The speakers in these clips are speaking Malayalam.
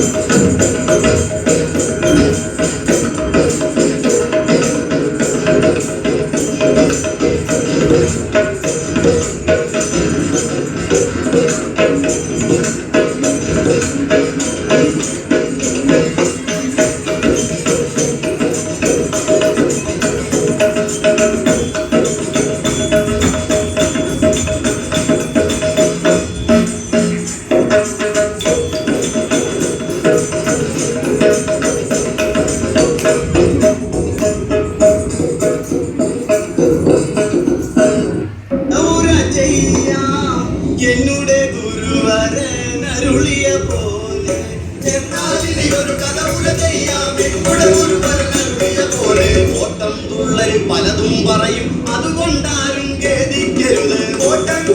Thank പോലെ. എന്നാലിനി ഒരു പോലെ. ഓട്ടം പലതും പറയും. അതുകൊണ്ടാരും ഖേദിക്കരുത്. ഓട്ടം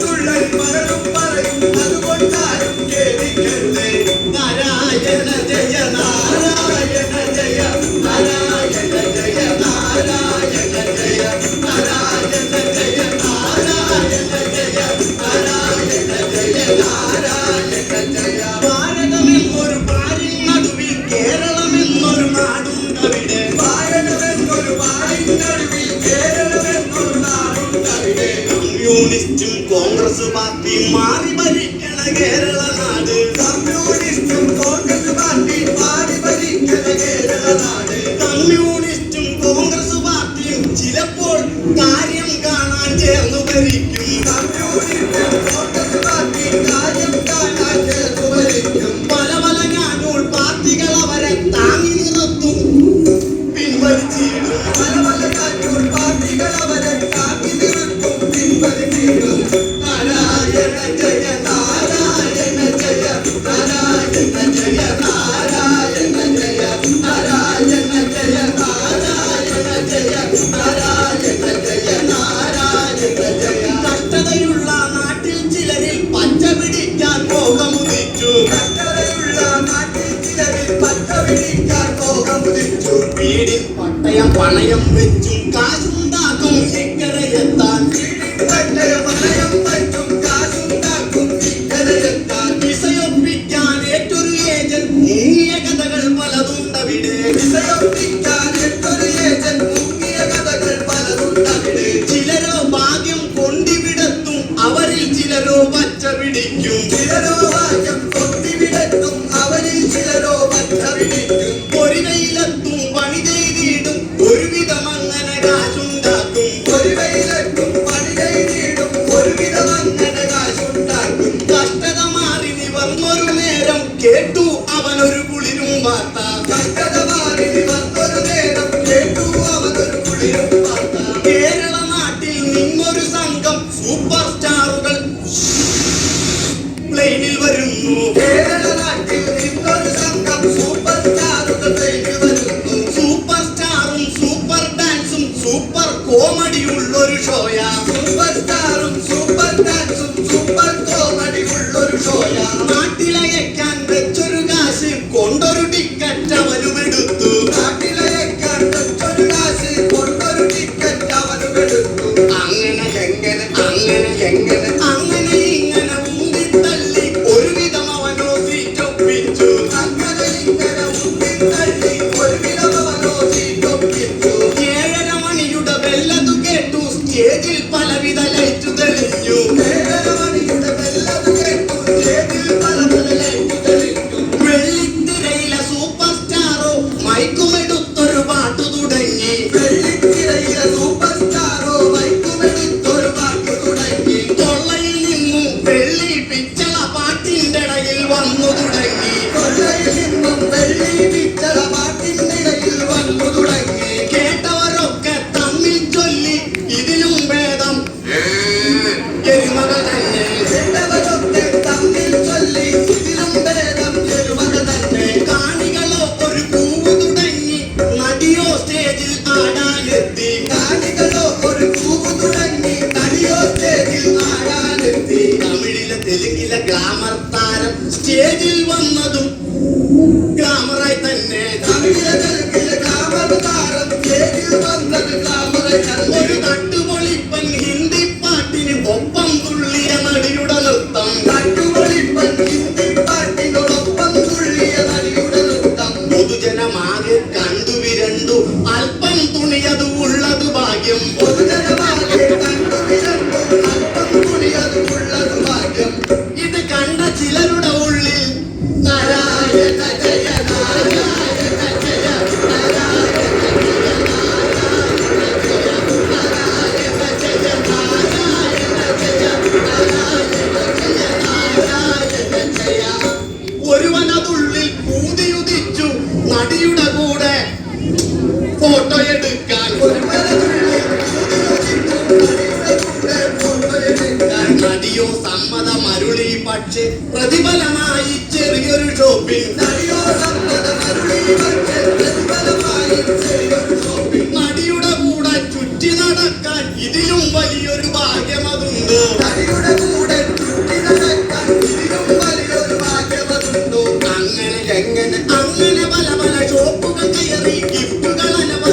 കമ്മ്യൂണിസ്റ്റും കോൺഗ്രസ് മാറ്റി മാറി ഭരിക്കണ കേരള നാട്. വീട് പട്ടയം പണയം വെച്ചും കാശുണ്ടാക്കും എക്കരയെത്താൻ പട്ടയം വെച്ചും കാശുണ്ടാക്കും എക്കരയെത്താൻ വിസയൊപ്പിക്കാൻ ഏറ്റൊരു ഏജൻ നീങ്ങിയ കഥകൾ പലതുണ്ടവിടെ വിസയൊപ്പിക്കാൻ ഏറ്റൊരു ഏജൻ മുങ്ങിയ കഥകൾ പലതുണ്ടവിടെ ചിലരോ ഭാഗ്യം കൊണ്ടിവിടത്തും അവരിൽ ചിലരോ പച്ച പിടിക്കും ചിലരോ ഭാഗ്യം കോമഡിയുള്ളൊരു ഷോയ. സൂപ്പർ സ്റ്റാറും സൂപ്പർ ഡാൻസും സൂപ്പർ കോമഡിയുള്ളൊരു ഷോയ. നാട്ടിലയക്കാൻ വെച്ചൊരു കാശ് കൊണ്ടൊരു താരം സ്റ്റേജിൽ വന്നതും ഗ്ലാമറായി തന്നെ. ഒരു തട്ടുപൊളിപ്പൻ ഹിന്ദി പാട്ടിന് ഒപ്പം തുള്ളിയ നടിയുടെ നൃത്തം. തട്ടുപൊളിപ്പൻ ഹിന്ദി പാട്ടിനോടൊപ്പം തുള്ളിയ നടിയുടെ നൃത്തം പൊതുജനമാകെ കണ്ടു വിരണ്ടു അല്പം തുണിയതു ഉള്ളത് ഭാഗ്യം. പൊതുജനമാകെ കണ്ടു വിരണ്ടു അല്പം തുണിയതു ഭാഗ്യം. സമ്മത മരുളി പക്ഷേ പ്രതിഫലമായി ചെറിയൊരു ഷോപ്പിംഗ് മടിയുടെ കൂടെ ചുറ്റി നടക്കാൻ ഇതിലും വലിയൊരു ഭാഗ്യം അതുണ്ട് അങ്ങനെ എങ്ങനെ? അങ്ങനെ പല പല ഷോപ്പുകൾ കയറി ഗിഫ്റ്റുകൾ അനവ